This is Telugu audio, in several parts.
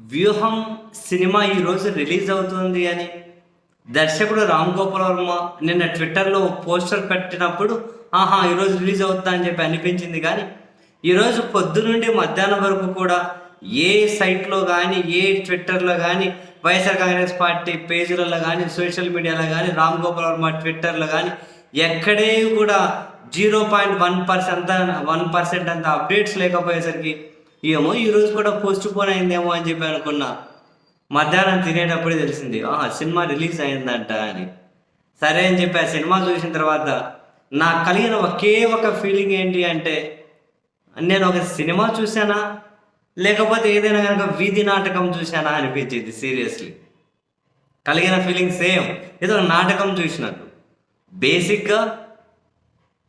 వ్యూహం సినిమా ఈరోజు రిలీజ్ అవుతుంది అని. దర్శకుడు రామ్ గోపాల్ వర్మ నిన్న ట్విట్టర్లో పోస్టర్ పెట్టినప్పుడు ఆహా ఈరోజు రిలీజ్ అవుతుందా? అని చెప్పి అనిపించింది కానీ ఈరోజు పొద్దు నుండి మధ్యాహ్నం వరకు కూడా ఏ సైట్లో కానీ ఏ ట్విట్టర్లో కానీ వైఎస్ఆర్ కాంగ్రెస్ పార్టీ పేజీలలో కానీ సోషల్ మీడియాలో కానీ రామ్ గోపాల్ వర్మ ట్విట్టర్లో కానీ ఎక్కడే కూడా zero point one percent one percent అంత అప్డేట్స్ లేకపోయేసరికి ఏమో ఈరోజు కూడా పోస్ట్ పోన్ అయిందేమో అని చెప్పి అనుకున్నా. మధ్యాహ్నం తినేటప్పుడే తెలిసింది ఆహా సినిమా రిలీజ్ అయిందంట అని. సరే అని చెప్పి ఆ సినిమా చూసిన తర్వాత నాకు కలిగిన ఒకే ఒక ఫీలింగ్ ఏంటి అంటే నేను ఒక సినిమా చూసానా లేకపోతే ఏదైనా కనుక వీధి నాటకం చూసానా అనిపించింది సీరియస్లీ కలిగిన ఫీలింగ్ సేమ్ ఏదో ఒక నాటకం చూసినట్టు. బేసిక్గా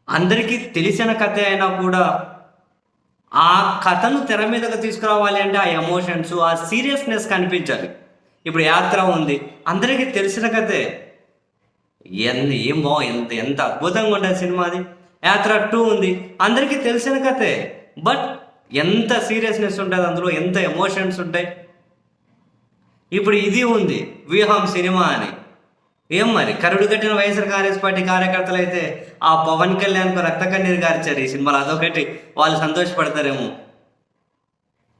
అందరికీ తెలిసిన కథ అయినా కూడా ఆ కథను తెర మీదకి తీసుకురావాలి అంటే ఆ ఎమోషన్స్ ఆ సీరియస్నెస్ కనిపించాలి. ఇప్పుడు యాత్ర ఉంది. అందరికీ తెలిసిన కథే. ఎంత ఏం బా ఎంత ఎంత అద్భుతంగా ఉంటుంది సినిమా అది. యాత్ర టూ ఉంది. అందరికీ తెలిసిన కథే. బట్ ఎంత సీరియస్నెస్ ఉంటుంది అందులో ఎంత ఎమోషన్స్ ఉంటాయి. ఇప్పుడు ఇది ఉంది. వ్యూహం సినిమా అని. ఏం మరి? కరుడు కట్టిన వైఎస్ఆర్ కాంగ్రెస్ పార్టీ కార్యకర్తలు అయితే ఆ పవన్ కళ్యాణ్కు రక్త కన్నీరు గారిచారు ఈ సినిమాలో. అదొకటి. వాళ్ళు సంతోషపడతారేమో.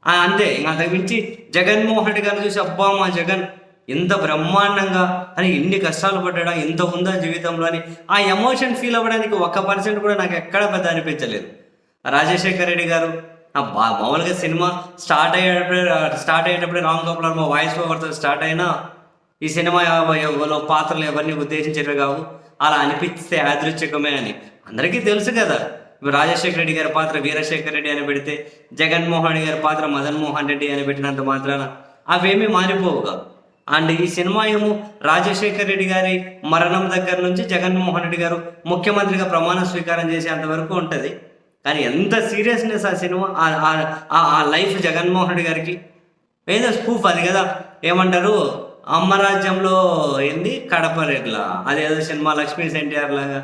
అంతే. ఇంకా అంతకు మించి జగన్మోహన్ రెడ్డి గారిని చూసి అబ్బా మా జగన్ ఎంత బ్రహ్మాండంగా అని ఎన్ని కష్టాలు పడ్డా ఎంత ఉందా జీవితంలో అని ఆ ఎమోషన్ ఫీల్ అవ్వడానికి ఒక్క పర్సెంట్ కూడా నాకు ఎక్కడ పెద్ద అనిపించలేదు. రాజశేఖర్ రెడ్డి గారు బా- మామూలుగా సినిమా స్టార్ట్ అయ్యేటప్పుడే స్టార్ట్ అయ్యేటప్పుడే రామ్ గోపాల్ మా వాయిస్ ఓవర్తో స్టార్ట్ అయినా ఈ సినిమా లో పాత్రలు ఎవరిని ఉద్దేశించేవి కావు. అలా అనిపిస్తే యాదృచ్ఛికమే అని. అందరికీ తెలుసు కదా. రాజశేఖర రెడ్డి గారి పాత్ర వీరశేఖర్ రెడ్డి అని పెడితే జగన్మోహన్ రెడ్డి గారి పాత్ర మదన్ మోహన్ రెడ్డి అని పెట్టినంత మాత్రాన అవేమీ మారిపోవుగా అండ్ ఈ సినిమా ఏమో రాజశేఖర్ రెడ్డి గారి మరణం దగ్గర నుంచి జగన్మోహన్ రెడ్డి గారు ముఖ్యమంత్రిగా ప్రమాణ స్వీకారం చేసేంత వరకు ఉంటుంది. కానీ ఎంత సీరియస్నెస్ ఆ సినిమా ఆ- ఆ- ఆ లైఫ్ జగన్మోహన్ రెడ్డి గారికి. ఏదో స్పూఫ్ అది కదా. ఏమంటారు? అమ్మ రాజ్యంలో ఏంది? కడప రెడ్ల అదేదో సినిమా లక్ష్మీ ఎన్టీఆర్ లాగా.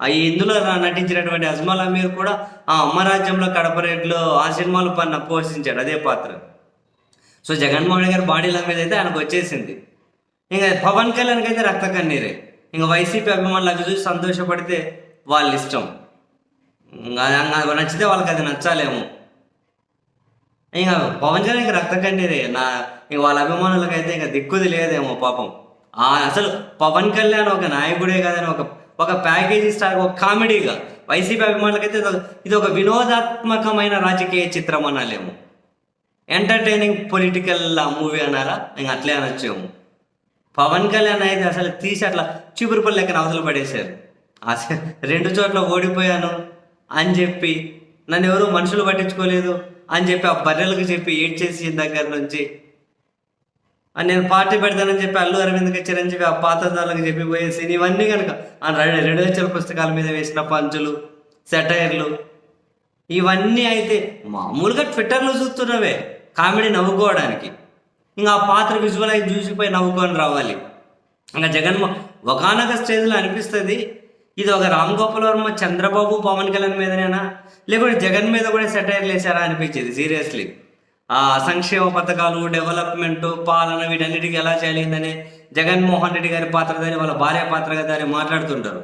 అవి ఇందులో నటించినటువంటి అజ్మల్ అమీర్ కూడా ఆ అమ్మరాజ్యంలో కడప రెడ్లో ఆ సినిమాలు పన్న పోషించాడు అదే పాత్ర. సో జగన్మోహన్ గారి బాడీ లాంగ్వేజ్ అయితే ఆయనకు వచ్చేసింది. ఇంకా పవన్ కళ్యాణ్కి అయితే రక్త కన్నీరే. ఇంకా వైసీపీ అభిమానులకు చూసి సంతోషపడితే వాళ్ళ ఇష్టం అది నచ్చితే వాళ్ళకి అది నచ్చాలేమో. ఇంకా పవన్ ఇంకా రక్త కండేది నా ఇంక వాళ్ళ అభిమానులకు అయితే ఇంకా దిక్కుది లేదేమో పాపం. ఆ అసలు పవన్ కళ్యాణ్ ఒక నాయకుడే కాదని ఒక ఒక ప్యాకేజీ స్టార్ ఒక కామెడీగా వైసీపీ అభిమానులకైతే ఇది ఒక- ఇది ఒక వినోదాత్మకమైన రాజకీయ చిత్రం అనాలేమో. ఎంటర్టైనింగ్ పొలిటికల్ మూవీ అనాలా? ఇంకా అట్లే అనొచ్చేమో. పవన్ కళ్యాణ్ అయితే అసలు తీసి అట్లా చిగురుపల్లి లెక్కన అవతల పడేశారు. అసలు రెండు చోట్ల ఓడిపోయాను అని చెప్పి నన్ను ఎవరు మనుషులు పట్టించుకోలేదు అని చెప్పి ఆ బర్రెలకు చెప్పి ఏడ్ చేసి దగ్గర నుంచి నేను పార్టీ పెడతానని చెప్పి అల్లు అరవింద్కి ఇచ్చారని చెప్పి ఆ పాత్రదారులకు చెప్పి పోయేసి ఇవన్నీ కనుక ఆ రెండు రెండు లక్షల పుస్తకాల మీద వేసిన పంచులు సెటైర్లు ఇవన్నీ అయితే మామూలుగా ట్విట్టర్లో చూస్తున్నవే. కామెడీ నవ్వుకోవడానికి. ఇంకా ఆ పాత్ర విజువలైజ్ చూసిపోయి నవ్వుకొని రావాలి. ఇంకా జగన్మోహన్ ఒకనొక స్టేజ్లో అనిపిస్తుంది ఇది ఒక రామ్ గోపాల్ వర్మ చంద్రబాబు పవన్ కళ్యాణ్ మీదనేనా? లేకుంటే జగన్ మీద కూడా సెటైర్లు వేసారా అనిపించేది సీరియస్లీ. ఆ సంక్షేమ పథకాలు డెవలప్మెంట్ పాలన వీటన్నిటికీ ఎలా చేయాలిందని జగన్మోహన్ రెడ్డి గారి పాత్ర దాని వాళ్ళ భార్య పాత్రగా దాన్ని మాట్లాడుతుంటారు.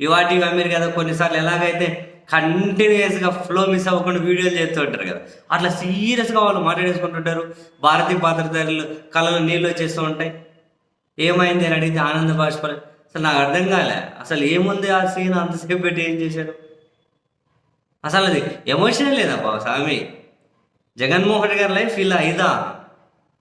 ఇవాటి మీరు కదా కొన్నిసార్లు ఎలాగైతే కంటిన్యూస్గా ఫ్లో మిస్ అవ్వకుండా వీడియోలు చేస్తూ ఉంటారు కదా అట్లా సీరియస్గా వాళ్ళు మాట్లాడేసుకుంటుంటారు. భారతీయ పాత్రధారులు కళలు నీళ్ళు వచ్చేస్తూ ఉంటాయి. ఏమైంది అని అడిగితే ఆనంద బాష్పలు అసలు నాకు అర్థం కాలే. అసలు ఏముంది ఆ సీన్ అంతసేపు పెట్టి ఏం చేశాడు? అసలు అది ఎమోషన్ లేదబ్బా స్వామి. జగన్మోహన్ గారి లైఫ్ ఇలా ఇదా?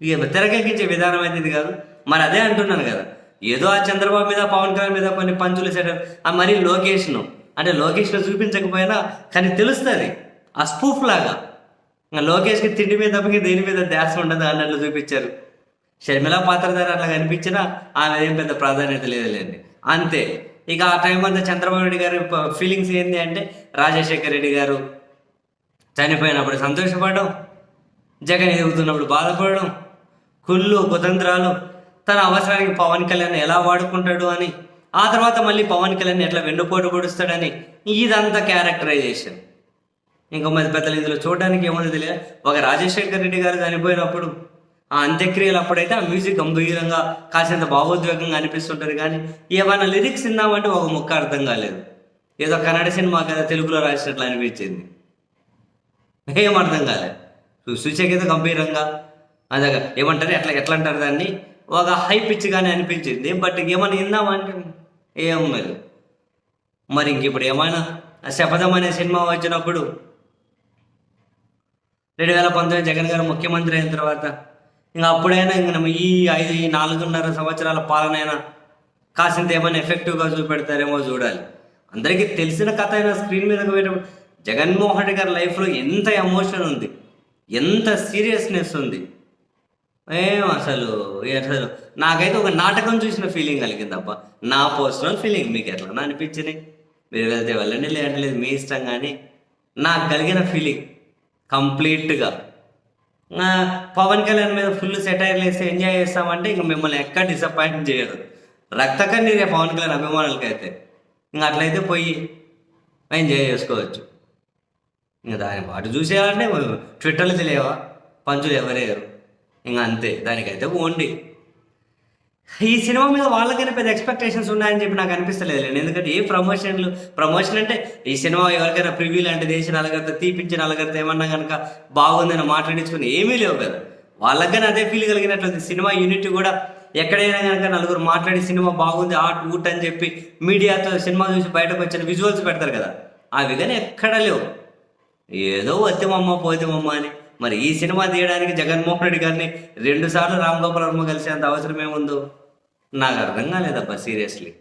ఇక తెరకెక్కించే విధానం అయితే కాదు? మరి అదే అంటున్నాను కదా. ఏదో ఆ చంద్రబాబు మీద పవన్ కళ్యాణ్ మీద కొన్ని పంచులు వేసాడు ఆ మరి లోకేష్ను అంటే లోకేష్ను చూపించకపోయినా కానీ తెలుస్తుంది. ఆ స్పూఫ్ లాగా. లోకేష్కి తిండి మీద తప్పకి దేని మీద ధ్యాస ఉండదు అన్నట్లు చూపించారు. షర్మిల పాత్రధారి అట్లా కనిపించినా ఆమె ఏం పెద్ద ప్రాధాన్యత లేదులేండి. అంతే. ఇక ఆ టైం అంతా చంద్రబాబు నాయుడు గారి ఫీలింగ్స్ ఏంటి అంటే రాజశేఖర్ రెడ్డి గారు చనిపోయినప్పుడు సంతోషపడడం జగన్ ఎదుగుతున్నప్పుడు బాధపడడం కుళ్ళు కుతంత్రాలు తన అవసరానికి పవన్ కళ్యాణ్ ఎలా వాడుకుంటాడు అని ఆ తర్వాత మళ్ళీ పవన్ కళ్యాణ్ ఎట్లా వెన్నుపోటు పొడుస్తాడని ఇదంతా క్యారెక్టరైజేషన్ ఇంకా మరి పెద్దలు ఇందులో చూడడానికి ఏముంది తెలియదు. ఒక రాజశేఖర్ రెడ్డి గారు చనిపోయినప్పుడు ఆ అంత్యక్రియలు అప్పుడైతే ఆ మ్యూజిక్ గంభీరంగా కాసేంత భావోద్వేగంగా అనిపిస్తుంటుంది కానీ ఏమైనా లిరిక్స్ విన్నామంటే ఒక ముక్క అర్థం కాలేదు. ఏదో కన్నడ సినిమా కదా తెలుగులో రాసినట్లు అనిపించింది. ఏం అర్థం కాలేదు చూ- గంభీరంగా అదే ఏమంటారు? ఎట్లా ఎట్లా అంటారు దాన్ని? ఒక హై పిచ్ కానీ అనిపించింది. బట్ ఏమైనా విందామంటే ఏం లేదు. మరి ఇంక ఇప్పుడు ఏమైనా శపథం అనే సినిమా వచ్చినప్పుడు రెండు వేల పంతొమ్మిది జగన్ గారు ముఖ్యమంత్రి అయిన తర్వాత ఇంకా అప్పుడైనా ఇంక ఈ ఐదు ఈ నాలుగున్నర సంవత్సరాల పాలనైనా కాసింత ఏమైనా ఎఫెక్టివ్గా చూపెడతారేమో చూడాలి. అందరికీ తెలిసిన కథ అయినా స్క్రీన్ మీదకి పోయినప్పుడు జగన్మోహన్ రెడ్డి గారి లైఫ్లో ఎంత ఎమోషన్ ఉంది ఎంత సీరియస్నెస్ ఉంది. ఏం అసలు అసలు నాకైతే ఒక నాటకం చూసిన ఫీలింగ్ కలిగింది అబ్బా నా పర్సనల్ ఫీలింగ్ మీకు ఎట్లా అనిపించింది. మీరు వెళ్తే వెళ్ళండి లేదంటే లేదు మీ ఇష్టం కానీ నాకు కలిగిన ఫీలింగ్ కంప్లీట్గా పవన్ కళ్యాణ్ మీద ఫుల్ సెటైర్లు వేసి ఎంజాయ్ చేస్తామంటే ఇంక మిమ్మల్ని ఎక్కడ డిసప్పాయింట్ చేయరు రక్త కన్నీరే పవన్ కళ్యాణ్ అభిమానులకైతే. ఇంకా అట్లయితే పోయి ఎంజాయ్ చేసుకోవచ్చు. ఇంకా దాని వాటి చూసేయాలంటే ట్విట్టర్లు తెలియవా? పంచులు ఎవరేయరు? ఇంకా అంతే దానికైతే ఓన్లీ ఈ సినిమా మీద వాళ్ళకైనా పెద్ద ఎక్స్పెక్టేషన్స్ ఉన్నాయని చెప్పి నాకు అనిపిస్తలేదు ఎందుకంటే ఏ ప్రమోషన్లు ప్రమోషన్ అంటే ఈ సినిమా ఎవరికైనా ప్రివ్యూ లాంటిది వేసి నలగరితే తీపించిన నలగరితే ఏమన్నా కనుక బాగుందని మాట్లాడించుకుని ఏమీ లేవు కదా. వాళ్ళకి అదే ఫీల్ కలిగినట్లుంది సినిమా యూనిట్ కూడా ఎక్కడైనా కనుక నలుగురు మాట్లాడి సినిమా బాగుంది ఆట్ ఊట్ అని చెప్పి మీడియాతో సినిమా చూసి బయటకు వచ్చిన విజువల్స్ పెడతారు కదా. అవి కానీ ఎక్కడ లేవు. ఏదో వత్తిమమ్మ పోతిమమ్మ అని. మరి ఈ సినిమా తీయడానికి జగన్మోహన్ రెడ్డి గారిని రెండు సార్లు రామ్ గోపాల్ వర్మ కలిసేంత అవసరం ఏముందో నాకు అర్థం కాలేదబ్బా సీరియస్లీ.